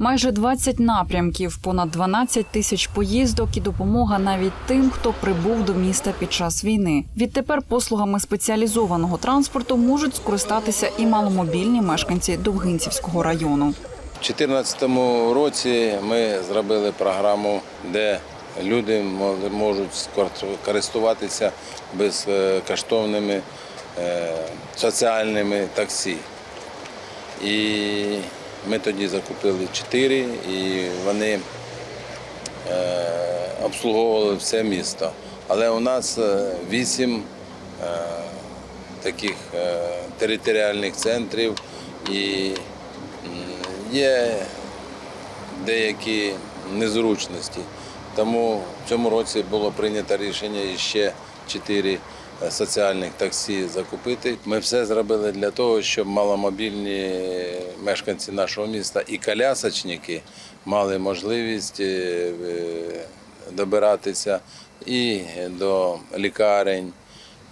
Майже 20 напрямків, понад 12 тисяч поїздок і допомога навіть тим, хто прибув до міста під час війни. Відтепер послугами спеціалізованого транспорту можуть скористатися і маломобільні мешканці Довгинцівського району. У 2014 році ми зробили програму, де люди можуть користуватися безкоштовними е, соціальними таксі. І ми тоді закупили чотири, і вони е, обслуговували все місто. Але у нас е, вісім е, таких територіальних центрів і є деякі незручності. Тому в цьому році було прийнято рішення ще чотири соціальних таксі закупити. Ми все зробили для того, щоб маломобільні мешканці нашого міста і колясочники мали можливість е, добиратися і до лікарень,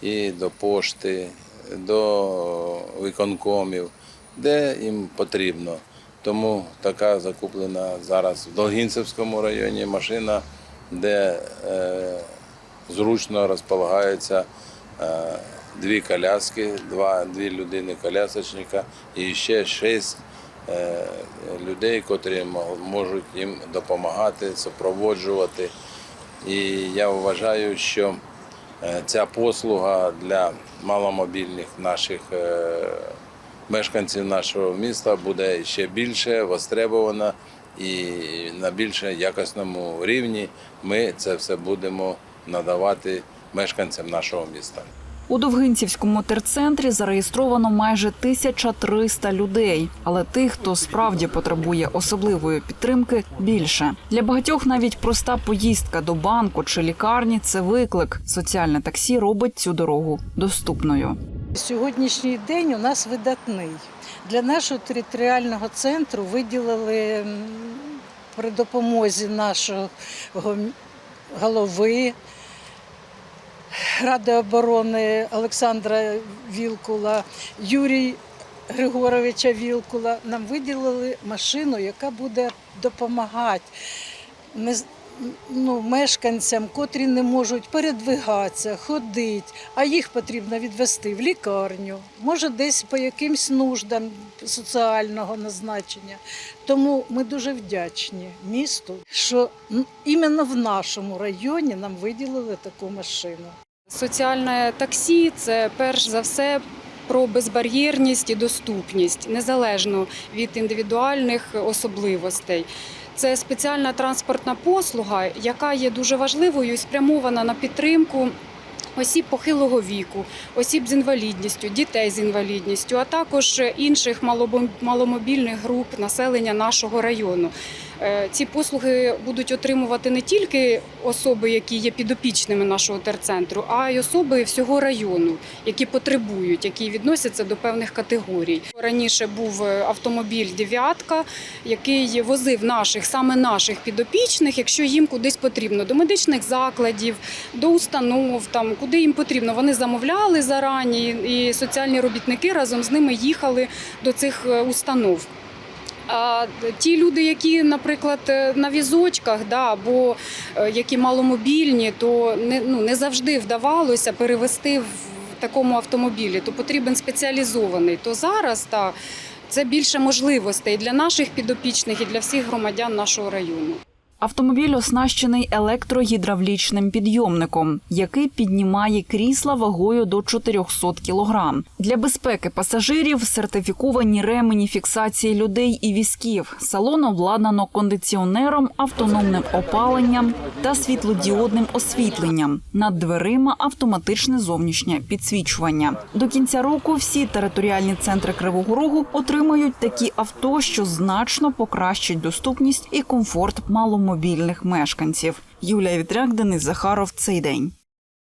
і до пошти, до виконкомів, де їм потрібно. Тому така закуплена зараз в Долгінцевському районі машина, де е, зручно розполагаються дві коляски, два, дві людини колясочника і ще шість е, людей, котрі можуть їм допомагати, супроводжувати. І я вважаю, що е, ця послуга для маломобільних наших е, мешканців нашого міста буде ще більше востребована і на більш якісному рівні ми це все будемо надавати мешканцям нашого міста. У Довгинцівському терцентрі зареєстровано майже 1300 людей, але тих, хто справді потребує особливої підтримки, більше. Для багатьох навіть проста поїздка до банку чи лікарні це виклик. Соціальне таксі робить цю дорогу доступною. Сьогоднішній день у нас видатний. Для нашого територіального центру виділили при допомозі нашого голови Ради оборони Олександра Вілкула, Юрій Григоровича Вілкула. Нам виділили машину, яка буде допомагати ну, мешканцям, котрі не можуть передвигатися, ходити, а їх потрібно відвести в лікарню, може десь по якимсь нуждам соціального назначення. Тому ми дуже вдячні місту, що іменно в нашому районі нам виділили таку машину. Соціальне таксі це перш за все про безбар'єрність і доступність, незалежно від індивідуальних особливостей. Це спеціальна транспортна послуга, яка є дуже важливою і спрямована на підтримку осіб похилого віку, осіб з інвалідністю, дітей з інвалідністю, а також інших маломобільних груп населення нашого району. Е, Ці послуги будуть отримувати не тільки особи, які є підопічними нашого терцентру, а й особи всього району, які потребують, які відносяться до певних категорій. Раніше був е, автомобіль дев'ятка, який возив наших саме наших підопічних, якщо їм кудись потрібно, до медичних закладів, до установ, там куди їм потрібно. Вони замовляли зарані, і соціальні робітники разом з ними їхали до цих е, установ. А ті люди, які, наприклад, е, на візочках, да, або е, які маломобільні, то не, ну, не завжди вдавалося перевести в такому автомобілі, то потрібен спеціалізований. То зараз та, це більше можливостей для наших підопічних і для всіх громадян нашого району. Автомобіль оснащений електрогідравлічним підйомником, який піднімає крісла вагою до 400 кілограм. Для безпеки пасажирів сертифіковані ремені фіксації людей і візків. Салон обладнано кондиціонером, автономним опаленням та світлодіодним освітленням. Над дверима автоматичне зовнішнє підсвічування. До кінця року всі територіальні центри Кривого Рогу отримають такі авто, що значно покращать доступність і комфорт маломобільних мешканців. Юлія Вітряк, Денис Захаров. Цей день.